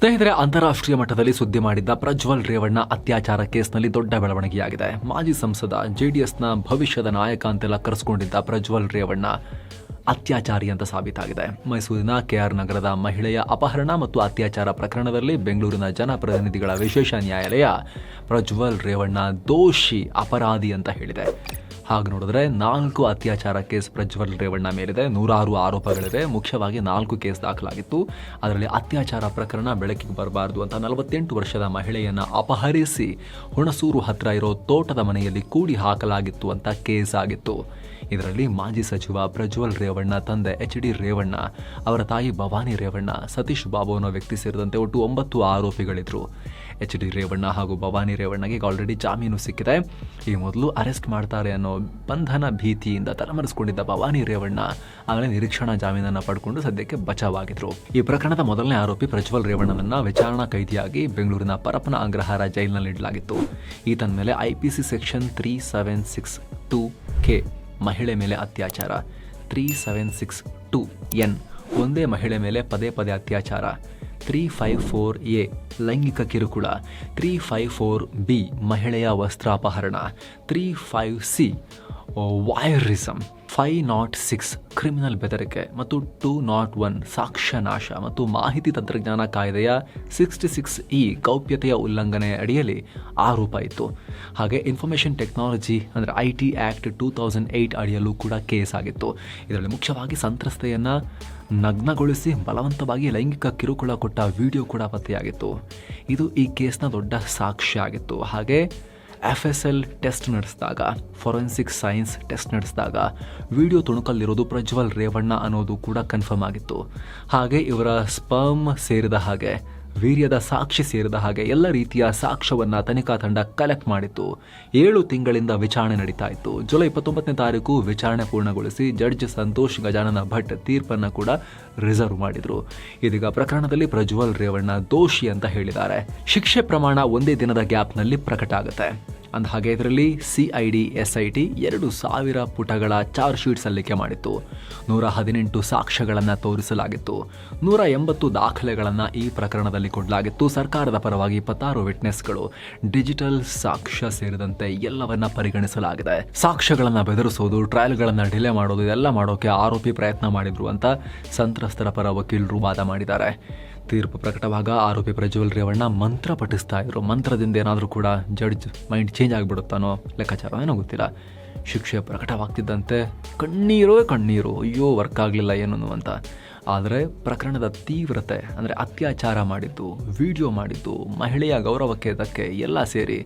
ಸ್ನೇಹಿತರೆ, ಅಂತಾರಾಷ್ಟ್ರೀಯ ಮಟ್ಟದಲ್ಲಿ ಸುದ್ದಿ ಮಾಡಿದ್ದ ಪ್ರಜ್ವಲ್ ರೇವಣ್ಣ ಅತ್ಯಾಚಾರ ಕೇಸ್ನಲ್ಲಿ ದೊಡ್ಡ ಬೆಳವಣಿಗೆಯಾಗಿದೆ. ಮಾಜಿ ಸಂಸದ, ಜೆಡಿಎಸ್ನ ಭವಿಷ್ಯದ ನಾಯಕ ಅಂತೆಲ್ಲ ಕರೆಸಿಕೊಂಡಿದ್ದ ಪ್ರಜ್ವಲ್ ರೇವಣ್ಣ. ಅತ್ಯಾಚಾರಿ ಅಂತ ಸಾಬೀತಾಗಿದೆ. ಮೈಸೂರಿನ ಕೆಆರ್ ನಗರದ ಮಹಿಳೆಯ ಅಪಹರಣ ಮತ್ತು ಅತ್ಯಾಚಾರ ಪ್ರಕರಣದಲ್ಲಿ ಬೆಂಗಳೂರಿನ ಜನಪ್ರತಿನಿಧಿಗಳ ವಿಶೇಷ ನ್ಯಾಯಾಲಯ ಪ್ರಜ್ವಲ್ ರೇವಣ್ಣ ದೋಷಿ, ಅಪರಾಧಿ ಅಂತ ಹೇಳಿದೆ. ಹಾಗೆ ನೋಡಿದ್ರೆ ನಾಲ್ಕು ಅತ್ಯಾಚಾರ ಕೇಸ್ ಪ್ರಜ್ವಲ್ ರೇವಣ್ಣ ಮೇಲಿದೆ. ನೂರಾರು ಆರೋಪಗಳಿವೆ. ಮುಖ್ಯವಾಗಿ ನಾಲ್ಕು ಕೇಸ್ ದಾಖಲಾಗಿತ್ತು. ಅದರಲ್ಲಿ ಅತ್ಯಾಚಾರ ಪ್ರಕರಣ ಬೆಳಕಿಗೆ ಬರಬಾರದು ಅಂತ ನಲವತ್ತೆಂಟು ವರ್ಷದ ಮಹಿಳೆಯನ್ನು ಅಪಹರಿಸಿ ಹುಣಸೂರು ಹತ್ತಿರ ಇರೋ ತೋಟದ ಮನೆಯಲ್ಲಿ ಕೂಡಿ ಹಾಕಲಾಗಿತ್ತು ಅಂತ ಕೇಸ್ ಆಗಿತ್ತು. ಇದರಲ್ಲಿ ಮಾಜಿ ಸಚಿವ ಪ್ರಜ್ವಲ್ ರೇವಣ್ಣ, ತಂದೆ ಎಚ್ ಡಿ ರೇವಣ್ಣ, ಅವರ ತಾಯಿ ಭವಾನಿ ರೇವಣ್ಣ, ಸತೀಶ್ ಬಾಬು ಅನ್ನೋ ವ್ಯಕ್ತಿ ಸೇರಿದಂತೆ ಒಟ್ಟು ಒಂಬತ್ತು ಆರೋಪಿಗಳಿದ್ರು. ಎಚ್ ಡಿ ರೇವಣ್ಣ ಹಾಗೂ ಭವಾನಿ ರೇವಣ್ಣಗೆ ಆಲ್ರೆಡಿ ಜಾಮೀನು ಸಿಕ್ಕಿದೆ. ಈ ಮೊದಲು ಅರೆಸ್ಟ್ ಮಾಡ್ತಾರೆ ಅನ್ನೋ ಬಂಧನ ಭೀತಿಯಿಂದ ತಲೆಮರೆಸಿಕೊಂಡಿದ್ದ ಭವಾನಿ ರೇವಣ್ಣ ಆಗಲೇ ನಿರೀಕ್ಷಣಾ ಜಾಮೀನನ್ನು ಪಡ್ಕೊಂಡು ಸದ್ಯಕ್ಕೆ ಬಚಾವಾಗಿದ್ರು. ಈ ಪ್ರಕರಣದ ಮೊದಲನೇ ಆರೋಪಿ ಪ್ರಜ್ವಲ್ ರೇವಣ್ಣನನ್ನ ವಿಚಾರಣಾ ಕೈದಿಯಾಗಿ ಬೆಂಗಳೂರಿನ ಪರಪ್ಪನ ಅಗ್ರಹಾರ ಜೈಲಿನಲ್ಲಿ ಇಡಲಾಗಿತ್ತು. ಈತನ ಮೇಲೆ IPC section three seven six two K ಮಹಿಳೆ ಮೇಲೆ ಅತ್ಯಾಚಾರ. Three seven six two N ಒಂದೇ ಮಹಿಳೆ ಮೇಲೆ ಪದೇ ಪದೇ ಅತ್ಯಾಚಾರ. ತ್ರೀ ಫೈವ್ ಫೋರ್ ಎ ಲೈಂಗಿಕ ಕಿರುಕುಳ. ತ್ರೀ ಫೈವ್ ಫೋರ್ ಬಿ ಮಹಿಳೆಯ ವಸ್ತ್ರಾಪಹರಣ. Three five C voyeurism five nought six criminal ಬೆದರಿಕೆ ಮತ್ತು ಟೂ ನಾಟ್ ಒನ್ ಸಾಕ್ಷ್ಯ ನಾಶ ಮತ್ತು ಮಾಹಿತಿ ತಂತ್ರಜ್ಞಾನ ಕಾಯ್ದೆಯ ಸಿಕ್ಸ್ಟಿ ಸಿಕ್ಸ್ ಇ ಗೌಪ್ಯತೆಯ ಉಲ್ಲಂಘನೆ ಅಡಿಯಲ್ಲಿ ಆರೋಪ ಇತ್ತು. ಹಾಗೆ ಇನ್ಫಾರ್ಮೇಷನ್ ಟೆಕ್ನಾಲಜಿ ಅಂದರೆ I T act two thousand eight ಅಡಿಯಲ್ಲೂ ಕೂಡ ಕೇಸ್ ಆಗಿತ್ತು. ಇದರಲ್ಲಿ ಮುಖ್ಯವಾಗಿ ಸಂತ್ರಸ್ತೆಯನ್ನು ನಗ್ನಗೊಳಿಸಿ ಬಲವಂತವಾಗಿ ಲೈಂಗಿಕ ಕಿರುಕುಳ ಕೊಟ್ಟ ವಿಡಿಯೋ ಕೂಡ ಪತ್ತೆಯಾಗಿತ್ತು. ಇದು ಈ ಕೇಸ್ನ ದೊಡ್ಡ ಸಾಕ್ಷ್ಯ ಆಗಿತ್ತು. ಹಾಗೆ ಎಫ್ ಎಸ್ ಎಲ್ ಟೆಸ್ಟ್ ನಡೆಸಿದಾಗ ಫೊರೆನ್ಸಿಕ್ ಸೈನ್ಸ್ ಟೆಸ್ಟ್ ನಡೆಸಿದಾಗ ವಿಡಿಯೋ ತುಣುಕಲ್ಲಿರೋದು ಪ್ರಜ್ವಲ್ ರೇವಣ್ಣ ಅನ್ನೋದು ಕೂಡ ಕನ್ಫರ್ಮ್ ಆಗಿತ್ತು. ಹಾಗೆ ಇವರ ಸ್ಪರ್ಮ್ ಸೇರಿದ ಹಾಗೆ ವೀರ್ಯದ ಸಾಕ್ಷಿ ಸೇರಿದ ಹಾಗೆ ಎಲ್ಲ ರೀತಿಯ ಸಾಕ್ಷ್ಯವನ್ನು ತನಿಖಾ ತಂಡ ಕಲೆಕ್ಟ್ ಮಾಡಿತ್ತು. ಏಳು ತಿಂಗಳಿಂದ ವಿಚಾರಣೆ ನಡೀತಾ ಇತ್ತು ಜುಲೈ ಇಪ್ಪತ್ತೊಂಬತ್ತನೇ ತಾರೀಕು ವಿಚಾರಣೆ ಪೂರ್ಣಗೊಳಿಸಿ ಜಡ್ಜ್ ಸಂತೋಷ್ ಗಜಾನನ ಭಟ್ ತೀರ್ಪನ್ನು ಕೂಡ ರಿಸರ್ವ್ ಮಾಡಿದರು. ಇದೀಗ ಪ್ರಕರಣದಲ್ಲಿ ಪ್ರಜ್ವಲ್ ರೇವಣ್ಣ ದೋಷಿ ಅಂತ ಹೇಳಿದ್ದಾರೆ. ಶಿಕ್ಷೆ ಪ್ರಮಾಣ ಒಂದೇ ದಿನದ ಗ್ಯಾಪ್ನಲ್ಲಿ ಪ್ರಕಟ ಆಗುತ್ತೆ. ಅಂದ ಹಾಗೆ ಇದರಲ್ಲಿ C I D S I T ಎರಡು ಸಾವಿರ ಪುಟಗಳ ಚಾರ್ಜ್ ಶೀಟ್ ಸಲ್ಲಿಕೆ ಮಾಡಿತ್ತು. ನೂರ ಹದಿನೆಂಟು ಸಾಕ್ಷ್ಯಗಳನ್ನು ತೋರಿಸಲಾಗಿತ್ತು. ನೂರ ಎಂಬತ್ತು ದಾಖಲೆಗಳನ್ನು ಈ ಪ್ರಕರಣದಲ್ಲಿ ಕೊಡಲಾಗಿತ್ತು. ಸರ್ಕಾರದ ಪರವಾಗಿ ಇಪ್ಪತ್ತಾರು ವಿಟ್ನೆಸ್ಗಳು ಡಿಜಿಟಲ್ ಸಾಕ್ಷ್ಯ ಸೇರಿದಂತೆ ಎಲ್ಲವನ್ನ ಪರಿಗಣಿಸಲಾಗಿದೆ. ಸಾಕ್ಷ್ಯಗಳನ್ನು ಬೆದರಿಸೋದು ಟ್ರಯಲ್ಗಳನ್ನು ಡಿಲೇ ಮಾಡೋದು, ಇದೆಲ್ಲ ಮಾಡೋಕೆ ಆರೋಪಿ ಪ್ರಯತ್ನ ಮಾಡಿದ್ರು ಅಂತ ಸಂತ್ರಸ್ತರ ಪರ ವಕೀಲರು ವಾದ ಮಾಡಿದ್ದಾರೆ. ತೀರ್ಪು ಪ್ರಕಟವಾಗ ಆರೋಪಿ ಪ್ರಜ್ವಲ್ ರೇವಣ್ಣ ಮಂತ್ರ ಪಠಿಸ್ತಾ ಇದ್ರು. ಮಂತ್ರದಿಂದ ಏನಾದರೂ ಕೂಡ ಜಡ್ಜ್ ಮೈಂಡ್ ಚೇಂಜ್ ಆಗಿಬಿಡುತ್ತಾನೋ ಲೆಕ್ಕಾಚಾರ ಏನೋ ಗೊತ್ತಿಲ್ಲ. ಶಿಕ್ಷೆ ಪ್ರಕಟವಾಗ್ತಿದ್ದಂತೆ ಕಣ್ಣೀರೋ ಕಣ್ಣೀರು, ಅಯ್ಯೋ ವರ್ಕ್ ಆಗಲಿಲ್ಲ ಏನು ಅಂತ ಆದರೆ ಪ್ರಕರಣದ ತೀವ್ರತೆ, ಅಂದರೆ ಅತ್ಯಾಚಾರ ಮಾಡಿದ್ದು, ವಿಡಿಯೋ ಮಾಡಿದ್ದು, ಮಹಿಳೆಯ ಗೌರವಕ್ಕೆ ಇದಕ್ಕೆ ಎಲ್ಲ ಸೇರಿ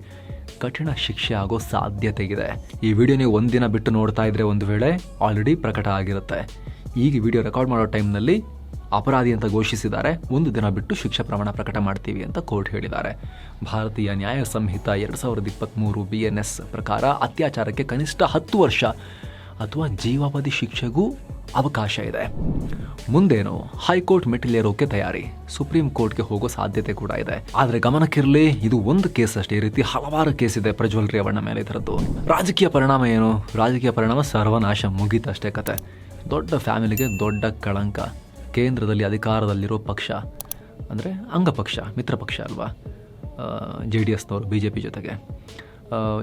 ಕಠಿಣ ಶಿಕ್ಷೆ ಆಗೋ ಸಾಧ್ಯತೆ ಇದೆ. ಈ ವಿಡಿಯೋ ನೀವು ಒಂದಿನ ಬಿಟ್ಟು ನೋಡ್ತಾ ಇದ್ರೆ ಒಂದು ವೇಳೆ ಆಲ್ರೆಡಿ ಪ್ರಕಟ ಆಗಿರುತ್ತೆ. ಈಗ ವಿಡಿಯೋ ರೆಕಾರ್ಡ್ ಮಾಡೋ ಟೈಮ್ನಲ್ಲಿ ಅಪರಾಧಿ ಅಂತ ಘೋಷಿಸಿದ್ದಾರೆ. ಒಂದು ದಿನ ಬಿಟ್ಟು ಶಿಕ್ಷೆ ಪ್ರಮಾಣ ಪ್ರಕಟ ಮಾಡ್ತೀವಿ ಅಂತ ಕೋರ್ಟ್ ಹೇಳಿದ್ದಾರೆ. ಭಾರತೀಯ ನ್ಯಾಯ ಸಂಹಿತ ಎರಡು ಸಾವಿರದ ಇಪ್ಪತ್ತ್ಮೂರು ಬಿ ಎನ್ ಎಸ್ ಪ್ರಕಾರ ಅತ್ಯಾಚಾರಕ್ಕೆ ಕನಿಷ್ಠ ಹತ್ತು ವರ್ಷ ಅಥವಾ ಜೀವಾವಧಿ ಶಿಕ್ಷೆಗೂ ಅವಕಾಶ ಇದೆ. ಮುಂದೇನು, ಹೈಕೋರ್ಟ್ ಮೆಟ್ಟಿಲೇರೋಕೆ ತಯಾರಿ. ಸುಪ್ರೀಂ ಕೋರ್ಟ್ಗೆ ಹೋಗೋ ಸಾಧ್ಯತೆ ಕೂಡ ಇದೆ. ಆದರೆ ಗಮನಕ್ಕಿರಲಿ, ಇದು ಒಂದು ಕೇಸ್ ಅಷ್ಟೇ. ಈ ರೀತಿ ಹಲವಾರು ಕೇಸ್ ಇದೆ ಪ್ರಜ್ವಲ್ ರೇವಣ್ಣ ಮೇಲೆ ಇದರದ್ದು. ರಾಜಕೀಯ ಪರಿಣಾಮ ಏನು? ರಾಜಕೀಯ ಪರಿಣಾಮ ಸರ್ವನಾಶ ಮುಗೀತಷ್ಟೇ ಕತೆ. ದೊಡ್ಡ ಫ್ಯಾಮಿಲಿಗೆ ದೊಡ್ಡ ಕಳಂಕ. ಕೇಂದ್ರದಲ್ಲಿ ಅಧಿಕಾರದಲ್ಲಿರೋ ಪಕ್ಷ, ಅಂದರೆ ಅಂಗಪಕ್ಷ ಮಿತ್ರ ಪಕ್ಷ ಅಲ್ವಾ? ಜೆ ಡಿ ಎಸ್ನವರು, ಬಿ ಜೆ ಪಿ ಜೊತೆಗೆ.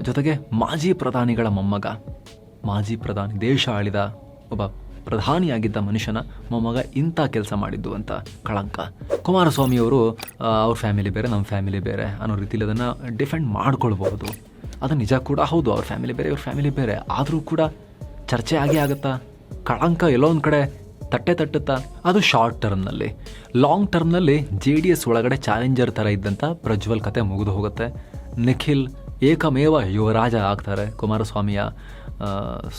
ಜೊತೆಗೆ ಮಾಜಿ ಪ್ರಧಾನಿಗಳ ಮೊಮ್ಮಗ, ಮಾಜಿ ಪ್ರಧಾನಿ ದೇಶ ಆಳಿದ ಒಬ್ಬ ಪ್ರಧಾನಿಯಾಗಿದ್ದ ಮನುಷ್ಯನ ಮೊಮ್ಮಗ ಇಂಥ ಕೆಲಸ ಮಾಡಿದ್ದು ಅಂತ ಕಳಂಕ. ಕುಮಾರಸ್ವಾಮಿಯವರು ಅವ್ರ ಫ್ಯಾಮಿಲಿ ಬೇರೆ, ನಮ್ಮ ಫ್ಯಾಮಿಲಿ ಬೇರೆ ಅನ್ನೋ ರೀತಿಯಲ್ಲಿ ಅದನ್ನು ಡಿಫೆಂಡ್ ಮಾಡ್ಕೊಳ್ಬಹುದು. ಅದು ನಿಜ ಕೂಡ ಹೌದು, ಅವ್ರ ಫ್ಯಾಮಿಲಿ ಬೇರೆ, ಇವ್ರ ಫ್ಯಾಮಿಲಿ ಬೇರೆ. ಆದರೂ ಕೂಡ ಚರ್ಚೆ ಆಗೇ ಆಗುತ್ತಾ? ಕಳಂಕ ಎಲ್ಲೋ ಒಂದು ಕಡೆ ತಟ್ಟೆ ತಟ್ಟುತ್ತಾ? ಅದು ಶಾರ್ಟ್ ಟರ್ಮ್ನಲ್ಲಿ ಲಾಂಗ್ ಟರ್ಮ್ನಲ್ಲಿ ಜೆ ಡಿ ಎಸ್ ಒಳಗಡೆ ಚಾಲೆಂಜರ್ ಥರ ಇದ್ದಂಥ ಪ್ರಜ್ವಲ್ ಕತೆ ಮುಗಿದು ಹೋಗುತ್ತೆ. ನಿಖಿಲ್, ಏಕಮೇವ ಯುವರಾಜ ಆಗ್ತಾರೆ ಕುಮಾರಸ್ವಾಮಿಯ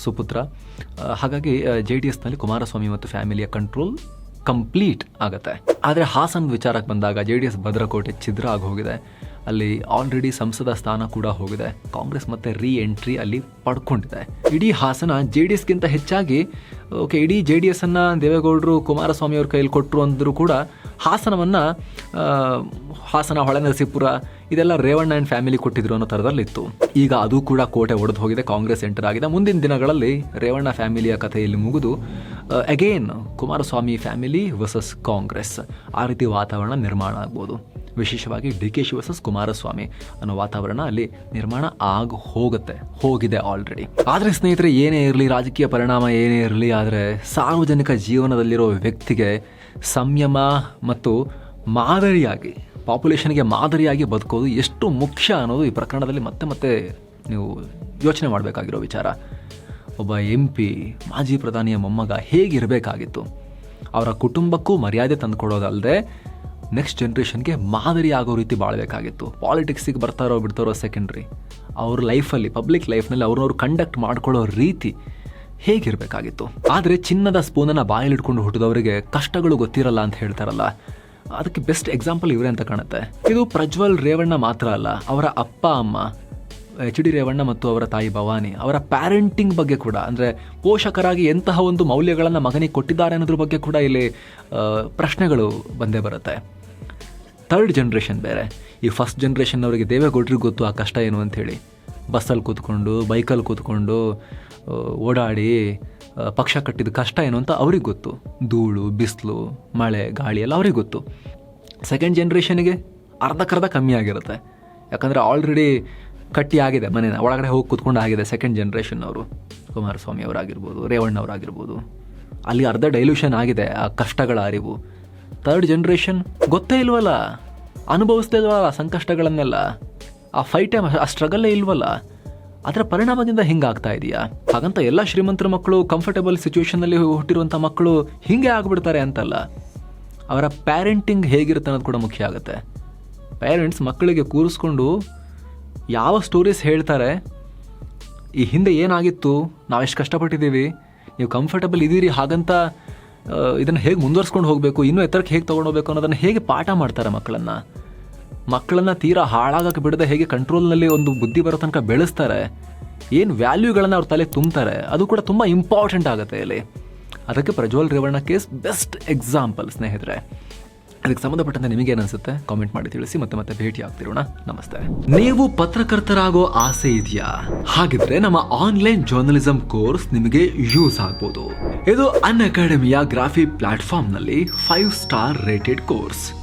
ಸುಪುತ್ರ. ಹಾಗಾಗಿ ಜೆ ಡಿ ಎಸ್ನಲ್ಲಿ ಕುಮಾರಸ್ವಾಮಿ ಮತ್ತು ಫ್ಯಾಮಿಲಿಯ ಕಂಟ್ರೋಲ್ ಕಂಪ್ಲೀಟ್ ಆಗುತ್ತೆ. ಆದರೆ ಹಾಸನ್ ವಿಚಾರಕ್ಕೆ ಬಂದಾಗ ಜೆ ಡಿ ಎಸ್ ಭದ್ರಕೋಟೆ ಛಿದ್ರ ಆಗಿ ಹೋಗಿದೆ ಅಲ್ಲಿ ಆಲ್ರೆಡಿ ಸಂಸದ ಸ್ಥಾನ ಕೂಡ ಹೋಗಿದೆ. ಕಾಂಗ್ರೆಸ್ ಮತ್ತೆ ರೀ ಎಂಟ್ರಿ ಅಲ್ಲಿ ಪಡ್ಕೊಂಡಿದೆ. ಇಡೀ ಹಾಸನ ಜೆ ಡಿ ಎಸ್ಗಿಂತ ಹೆಚ್ಚಾಗಿ ಓಕೆ ಇಡೀ ಜೆ ಡಿ ಎಸ್ ಅನ್ನ ದೇವೇಗೌಡರು, ಕುಮಾರಸ್ವಾಮಿ ಅವ್ರ ಕೈಯಲ್ಲಿ ಕೊಟ್ಟರು ಅಂದರೂ ಕೂಡ ಹಾಸನವನ್ನು ಹಾಸನ ಹೊಳೆನರಸೀಪುರ ಇದೆಲ್ಲ ರೇವಣ್ಣ ಆ್ಯಂಡ್ ಫ್ಯಾಮಿಲಿ ಕೊಟ್ಟಿದ್ರು ಅನ್ನೋ ಥರದಲ್ಲಿತ್ತು. ಈಗ ಅದು ಕೂಡ ಕೋಟೆ ಒಡೆದು ಹೋಗಿದೆ, ಕಾಂಗ್ರೆಸ್ ಎಂಟರ್ ಆಗಿದೆ. ಮುಂದಿನ ದಿನಗಳಲ್ಲಿ ರೇವಣ್ಣ ಫ್ಯಾಮಿಲಿಯ ಕಥೆಯಲ್ಲಿ ಮುಗಿದು again Kumaraswamy family versus Congress. ಆ ರೀತಿ ವಾತಾವರಣ ನಿರ್ಮಾಣ ಆಗ್ಬೋದು. ವಿಶೇಷವಾಗಿ D K Shi versus Kumaraswamy ಅನ್ನೋ ವಾತಾವರಣ ಅಲ್ಲಿ ನಿರ್ಮಾಣ ಆಗ ಹೋಗುತ್ತೆ, ಹೋಗಿದೆ ಆಲ್ರೆಡಿ ಆದರೆ ಸ್ನೇಹಿತರೆ, ಏನೇ ಇರಲಿ, ರಾಜಕೀಯ ಪರಿಣಾಮ ಏನೇ ಇರಲಿ, ಆದರೆ ಸಾರ್ವಜನಿಕ ಜೀವನದಲ್ಲಿರೋ ವ್ಯಕ್ತಿಗೆ ಸಂಯಮ ಮತ್ತು ಮಾದರಿಯಾಗಿ ಪಾಪ್ಯುಲೇಷನ್ಗೆ ಮಾದರಿಯಾಗಿ ಬದುಕೋದು ಎಷ್ಟು ಮುಖ್ಯ ಅನ್ನೋದು ಈ ಪ್ರಕರಣದಲ್ಲಿ ಮತ್ತೆ ಮತ್ತೆ ನೀವು ಯೋಚನೆ ಮಾಡಬೇಕಾಗಿರೋ ವಿಚಾರ. ಒಬ್ಬ ಎಂ ಪಿ ಮಾಜಿ ಪ್ರಧಾನಿಯ ಮೊಮ್ಮಗ ಹೇಗಿರಬೇಕಾಗಿತ್ತು? ಅವರ ಕುಟುಂಬಕ್ಕೂ ಮರ್ಯಾದೆ ತಂದುಕೊಡೋದಲ್ಲದೆ ನೆಕ್ಸ್ಟ್ ಜನ್ರೇಷನ್ಗೆ ಮಾದರಿ ಆಗೋ ರೀತಿ ಬಾಳಬೇಕಾಗಿತ್ತು. ಪಾಲಿಟಿಕ್ಸಿಗೆ ಬರ್ತಾರೋ ಬಿಡ್ತಾರೋ ಸೆಕೆಂಡ್ರಿ ಅವ್ರ ಲೈಫಲ್ಲಿ ಪಬ್ಲಿಕ್ ಲೈಫ್ನಲ್ಲಿ ಅವ್ರನ್ನವ್ರು ಕಂಡಕ್ಟ್ ಮಾಡ್ಕೊಳ್ಳೋ ರೀತಿ ಹೇಗಿರಬೇಕಾಗಿತ್ತು. ಆದರೆ ಚಿನ್ನದ ಸ್ಪೂನನ್ನು ಬಾಯಲ್ಲಿಟ್ಕೊಂಡು ಹುಟ್ಟಿದವರಿಗೆ ಕಷ್ಟಗಳು ಗೊತ್ತಿರಲ್ಲ ಅಂತ ಹೇಳ್ತಾರಲ್ಲ. ಅದಕ್ಕೆ ಬೆಸ್ಟ್ ಎಕ್ಸಾಂಪಲ್ ಇವರೇ ಅಂತ ಕಾಣುತ್ತೆ. ಇದು ಪ್ರಜ್ವಲ್ ರೇವಣ್ಣ ಮಾತ್ರ ಅಲ್ಲ, ಅವರ ಅಪ್ಪ, ಅಮ್ಮ, ಎಚ್ ಡಿ ರೇವಣ್ಣ ಮತ್ತು ಅವರ ತಾಯಿ ಭವಾನಿ, ಅವರ ಪ್ಯಾರೆಂಟಿಂಗ್ ಬಗ್ಗೆ ಕೂಡ. ಅಂದರೆ ಪೋಷಕರಾಗಿ ಎಂತಹ ಒಂದು ಮೌಲ್ಯಗಳನ್ನು ಮಗನಿಗೆ ಕೊಟ್ಟಿದ್ದಾರೆ ಅನ್ನೋದ್ರ ಬಗ್ಗೆ ಕೂಡ ಇಲ್ಲಿ ಪ್ರಶ್ನೆಗಳು ಬಂದೇ ಬರುತ್ತೆ. ಥರ್ಡ್ ಜನ್ರೇಷನ್ ಬೇರೆ. ಈ ಫಸ್ಟ್ ಜನ್ರೇಷನ್ ಅವರಿಗೆ ದೇವೇಗೌಡರಿಗೆ ಗೊತ್ತು ಆ ಕಷ್ಟ ಏನು ಅಂಥೇಳಿ. ಬಸ್ಸಲ್ಲಿ ಕೂತ್ಕೊಂಡು, ಬೈಕಲ್ಲಿ ಕೂತ್ಕೊಂಡು ಓಡಾಡಿ ಪಕ್ಷ ಕಟ್ಟಿದ ಕಷ್ಟ ಏನು ಅಂತ ಅವ್ರಿಗೆ ಗೊತ್ತು. ಧೂಳು, ಬಿಸಿಲು, ಮಳೆ, ಗಾಳಿ ಎಲ್ಲ ಅವ್ರಿಗೆ ಗೊತ್ತು. ಸೆಕೆಂಡ್ ಜನ್ರೇಷನಿಗೆ ಅರ್ಧಕ್ಕರ್ಧ ಕಮ್ಮಿ ಆಗಿರುತ್ತೆ. ಯಾಕಂದರೆ ಆಲ್ರೆಡಿ ಕಟ್ಟಿ ಆಗಿದೆ ಮನೇನ. ಒಳಗಡೆ ಹೋಗಿ ಕೂತ್ಕೊಂಡು ಆಗಿದೆ ಸೆಕೆಂಡ್ ಜನ್ರೇಷನ್ ಅವರು ಕುಮಾರಸ್ವಾಮಿ ಅವರಾಗಿರ್ಬೋದು, ರೇವಣ್ಣ ಅವರಾಗಿರ್ಬೋದು. ಅಲ್ಲಿ ಅರ್ಧ ಡೈಲ್ಯೂಷನ್ ಆಗಿದೆ ಆ ಕಷ್ಟಗಳ ಅರಿವು. ಥರ್ಡ್ ಜನ್ರೇಷನ್ ಗೊತ್ತೇ ಇಲ್ವಲ್ಲ? ಅನುಭವಿಸ್ತಾ ಇಲ್ವಲ್ಲ ಸಂಕಷ್ಟಗಳನ್ನೆಲ್ಲ ಆ ಫೈಟ್ ಆ ಸ್ಟ್ರಗಲ್ಲೇ ಇಲ್ವಲ್ಲ? ಅದರ ಪರಿಣಾಮದಿಂದ ಹಿಂಗಾಗ್ತಾ ಇದೆಯಾ? ಹಾಗಂತ ಎಲ್ಲ ಶ್ರೀಮಂತರ ಮಕ್ಕಳು ಕಂಫರ್ಟಬಲ್ ಸಿಚುವೇಶನ್ನಲ್ಲಿ ಹುಟ್ಟಿರುವಂಥ ಮಕ್ಕಳು ಹಿಂಗೆ ಆಗಿಬಿಡ್ತಾರೆ ಅಂತಲ್ಲ? ಅವರ ಪ್ಯಾರೆಂಟಿಂಗ್ ಹೇಗಿರುತ್ತೆ ಅನ್ನೋದು ಕೂಡ ಮುಖ್ಯ ಆಗುತ್ತೆ. ಪೇರೆಂಟ್ಸ್ ಮಕ್ಕಳಿಗೆ ಕೂರಿಸ್ಕೊಂಡು ಯಾವ ಸ್ಟೋರೀಸ್ ಹೇಳ್ತಾರೆ? ಈ ಹಿಂದೆ ಏನಾಗಿತ್ತು? ನಾವೆಷ್ಟು ಕಷ್ಟಪಟ್ಟಿದ್ದೀವಿ? ನೀವು ಕಂಫರ್ಟಬಲ್ ಇದ್ದೀರಿ ಹಾಗಂತ ಇದನ್ನು ಹೇಗೆ ಮುಂದುವರ್ಸ್ಕೊಂಡು ಹೋಗಬೇಕು, ಇನ್ನೂ ಎತ್ತರಕ್ಕೆ ಹೇಗೆ ತೊಗೊಂಡೋಗ್ಬೇಕು ಅನ್ನೋದನ್ನು ಹೇಗೆ ಪಾಠ ಮಾಡ್ತಾರೆ ಮಕ್ಕಳನ್ನು? ಮಕ್ಕಳನ್ನು ತೀರಾ ಹಾಳಾಗಕ್ಕೆ ಬಿಡದೆ ಹೇಗೆ ಕಂಟ್ರೋಲ್ನಲ್ಲಿ ಒಂದು ಬುದ್ಧಿ ಬರೋ ತನಕ ಬೆಳೆಸ್ತಾರೆ, ಏನು ವ್ಯಾಲ್ಯೂಗಳನ್ನು ಅವ್ರ ತಲೆ ತುಂಬ್ತಾರೆ, ಅದು ಕೂಡ ತುಂಬ ಇಂಪಾರ್ಟೆಂಟ್ ಆಗುತ್ತೆ ಇಲ್ಲಿ. ಅದಕ್ಕೆ Prajwal Revanna case best example ಸ್ನೇಹಿತರೆ. ಅದಕ್ಕೆ ಸಂಬಂಧಪಟ್ಟಂತೆ ನಿಮಗೇನು ಅನಿಸುತ್ತೆ? ಕಾಮೆಂಟ್ ಮಾಡಿ ತಿಳಿಸಿ ಮತ್ತೆ ಮತ್ತೆ ಭೇಟಿ ಆಗ್ತಿರೋಣ. ನಮಸ್ತೆ. ನೀವು ಪತ್ರಕರ್ತರಾಗೋ ಆಸೆ ಇದೆಯಾ? ಹಾಗಿದ್ರೆ ನಮ್ಮ ಆನ್ಲೈನ್ ಜರ್ನಲಿಸಂ ಕೋರ್ಸ್ ನಿಮಗೆ ಯೂಸ್ ಆಗ್ಬೋದು. ಇದು ಅನ್ ಅಕಾಡೆಮಿಯ ಗ್ರಾಫಿ ಪ್ಲಾಟ್ಫಾರ್ಮ್ನಲ್ಲಿ ಫೈವ್ ಸ್ಟಾರ್ ರೇಟೆಡ್ ಕೋರ್ಸ್